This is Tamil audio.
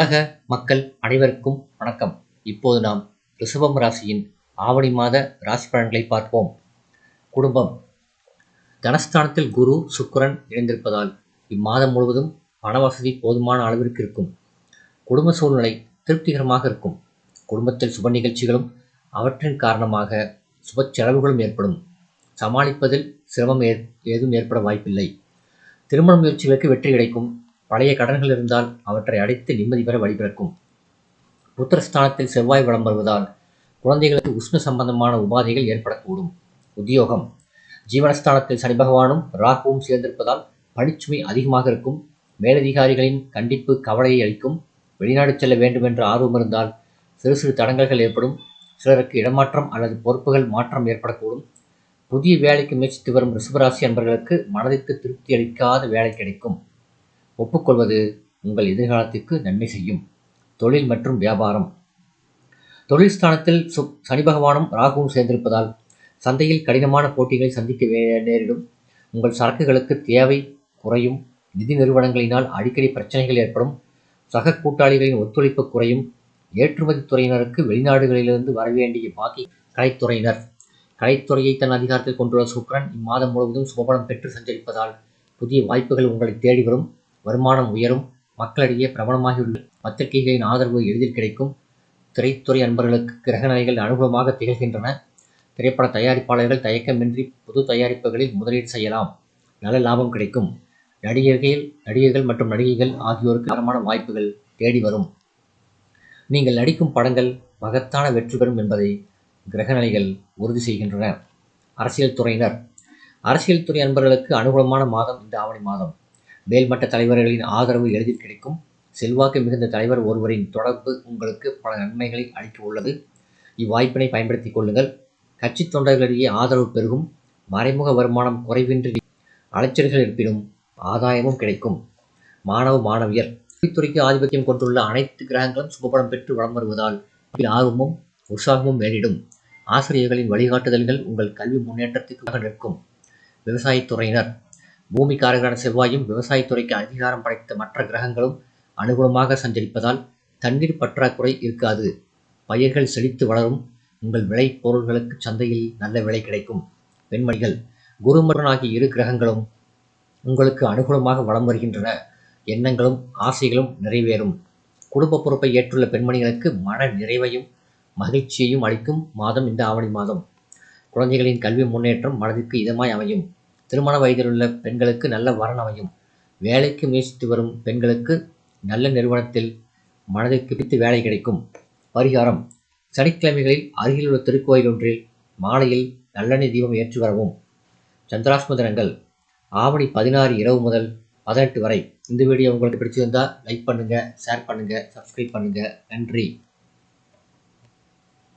உலக மக்கள் அனைவருக்கும் வணக்கம். இப்போது நாம் ரிஷபம் ராசியின் ஆவணி மாத ராசி பலன்களை பார்ப்போம். குடும்பம். தனஸ்தானத்தில் குரு சுக்கரன் இணைந்திருப்பதால் இம்மாதம் முழுவதும் பணவசதி போதுமான அளவிற்கு இருக்கும். குடும்ப சூழ்நிலை திருப்திகரமாக இருக்கும். குடும்பத்தில் சுப நிகழ்ச்சிகளும் அவற்றின் காரணமாக சுப செலவுகளும் ஏற்படும். சமாளிப்பதில் சிரமம் ஏதும் ஏற்பட வாய்ப்பில்லை. திருமண முயற்சிகளுக்கு வெற்றி கிடைக்கும். பழைய கடன்கள் இருந்தால் அவற்றை அடைத்து நிம்மதி பெற வழிபிறக்கும் புத்திரஸ்தானத்தில் செவ்வாய் வளம் வருவதால் குழந்தைகளுக்கு உஷ்ண சம்பந்தமான உபாதைகள் ஏற்படக்கூடும். உத்தியோகம். ஜீவனஸ்தானத்தில் சனி பகவானும் ராகுவும் சேர்ந்திருப்பதால் பணிச்சுமை அதிகமாக இருக்கும். மேலதிகாரிகளின் கண்டிப்பு கவலையை அளிக்கும். வெளிநாடு செல்ல வேண்டும் என்ற ஆர்வம் இருந்தால் சிறு சிறு தடங்கல்கள் ஏற்படும். சிலருக்கு இடமாற்றம் அல்லது பொறுப்புகள் மாற்றம் ஏற்படக்கூடும். புதிய வேலைக்கு முயற்சித்து வரும் ரிஷபராசி அன்பர்களுக்கு மனதிற்கு திருப்தி அளிக்காத வேலை கிடைக்கும். ஒப்புக்கொள்வது உங்கள் எதிர்காலத்திற்கு நன்மை செய்யும். தொழில் மற்றும் வியாபாரம். தொழில் ஸ்தானத்தில் சு சனி பகவானும் ராகுவும் சேர்ந்திருப்பதால் சந்தையில் கடினமான போட்டிகளை சந்திக்க நேரிடும். உங்கள் சரக்குகளுக்கு தேவை குறையும். நிதி நிறுவனங்களினால் அடிக்கடி பிரச்சனைகள் ஏற்படும். சக கூட்டாளிகளின் ஒத்துழைப்பு குறையும். ஏற்றுமதி துறையினருக்கு வெளிநாடுகளிலிருந்து வரவேண்டிய பாக்கி கலைத்துறையினர். கலைத்துறையை தன் அதிகாரத்தில் கொண்டுள்ள சுக்ரன் இம்மாதம் முழுவதும் சுபபலம் பெற்று சஞ்சரிப்பதால் புதிய வாய்ப்புகள் உங்களை தேடி வரும் வருமானம் உயரும் மக்களிடையே பிரபலமாகியுள்ள பத்திரிகைகளின் ஆதரவு எளிதில் கிடைக்கும். திரைத்துறை அன்பர்களுக்கு கிரகநிலைகள் அனுகூலமாக திகழ்கின்றன. திரைப்பட தயாரிப்பாளர்கள் தயக்கமின்றி புது தயாரிப்புகளில் முதலீடு செய்யலாம். நல்ல லாபம் கிடைக்கும். நடிகர்கள் நடிகர்கள் மற்றும் நடிகைகள் ஆகியோருக்கு தரமான வாய்ப்புகள் தேடி வரும். நீங்கள் நடிக்கும் படங்கள் மகத்தான வெற்றி பெறும் என்பதை கிரகநிலைகள் உறுதி செய்கின்றன. அரசியல் துறையினர். அரசியல் துறை அன்பர்களுக்கு அனுகூலமான மாதம் இந்த ஆவணி மாதம். மேல்மட்ட தலைவர்களின் ஆதரவு எளிதில் கிடைக்கும். செல்வாக்கு மிகுந்த தலைவர் ஒருவரின் தொடர்பு உங்களுக்கு பல நன்மைகளை அளிக்க உள்ளது. இவ்வாய்ப்பினை பயன்படுத்திக் கொள்ளுங்கள். கட்சி தொண்டர்களிடையே ஆதரவு பெருகும். மறைமுக வருமானம் குறைவின்றி அலைச்சல்கள் இருப்பினும் ஆதாயமும் கிடைக்கும். மாணவ மாணவியர் கல்வித்துறைக்கு ஆதிபத்தியம் கொண்டுள்ள அனைத்து கிரகங்களும் சுபபலம் பெற்று வளம் வருவதால் ஆர்வமும் உற்சாகமும் மேலிடும். ஆசிரியர்களின் வழிகாட்டுதல்கள் உங்கள் கல்வி முன்னேற்றத்திற்காக நிற்கும். விவசாயத்துறையினர் பூமிக்காரர்களான செவ்வாயும் விவசாயத்துறைக்கு அங்கீகாரம் படைத்த மற்ற கிரகங்களும் அனுகூலமாக சஞ்சரிப்பதால் தண்ணீர் பற்றாக்குறை இருக்காது. பயிர்கள் செழித்து வளரும். உங்கள் விளை பொருள்களுக்கு சந்தையில் நல்ல விலை கிடைக்கும். பெண்மணிகள் குருமரன் ஆகிய இரு கிரகங்களும் உங்களுக்கு அனுகூலமாக வளம் வருகின்றன. எண்ணங்களும் ஆசைகளும் நிறைவேறும். குடும்ப பொறுப்பை ஏற்றுள்ள பெண்மணிகளுக்கு மன நிறைவையும் மகிழ்ச்சியையும் அளிக்கும் மாதம் இந்த ஆவணி மாதம். குழந்தைகளின் கல்வி முன்னேற்றம் மனதிற்கு இதமாய் அமையும். திருமண வயதிலுள்ள பெண்களுக்கு நல்ல வரன் அமையும். வேலைக்கு முயற்சித்து வரும் பெண்களுக்கு நல்ல நிறுவனத்தில் மனதிற்கு பிடித்து வேலை கிடைக்கும். பரிகாரம். சனிக்கிழமைகளில் அருகிலுள்ள திருக்கோயில் ஒன்றில் மாலையில் நல்லெண்ணெய் தீபம் ஏற்றி வரவும். சந்திராஷ்ம தினங்கள் ஆவணி பதினாறு இரவு முதல் பதினெட்டு வரை. இந்த வீடியோ உங்களுக்கு பிடிச்சிருந்தால் லைக் பண்ணுங்கள் ஷேர் பண்ணுங்கள் சப்ஸ்கிரைப் பண்ணுங்கள் நன்றி.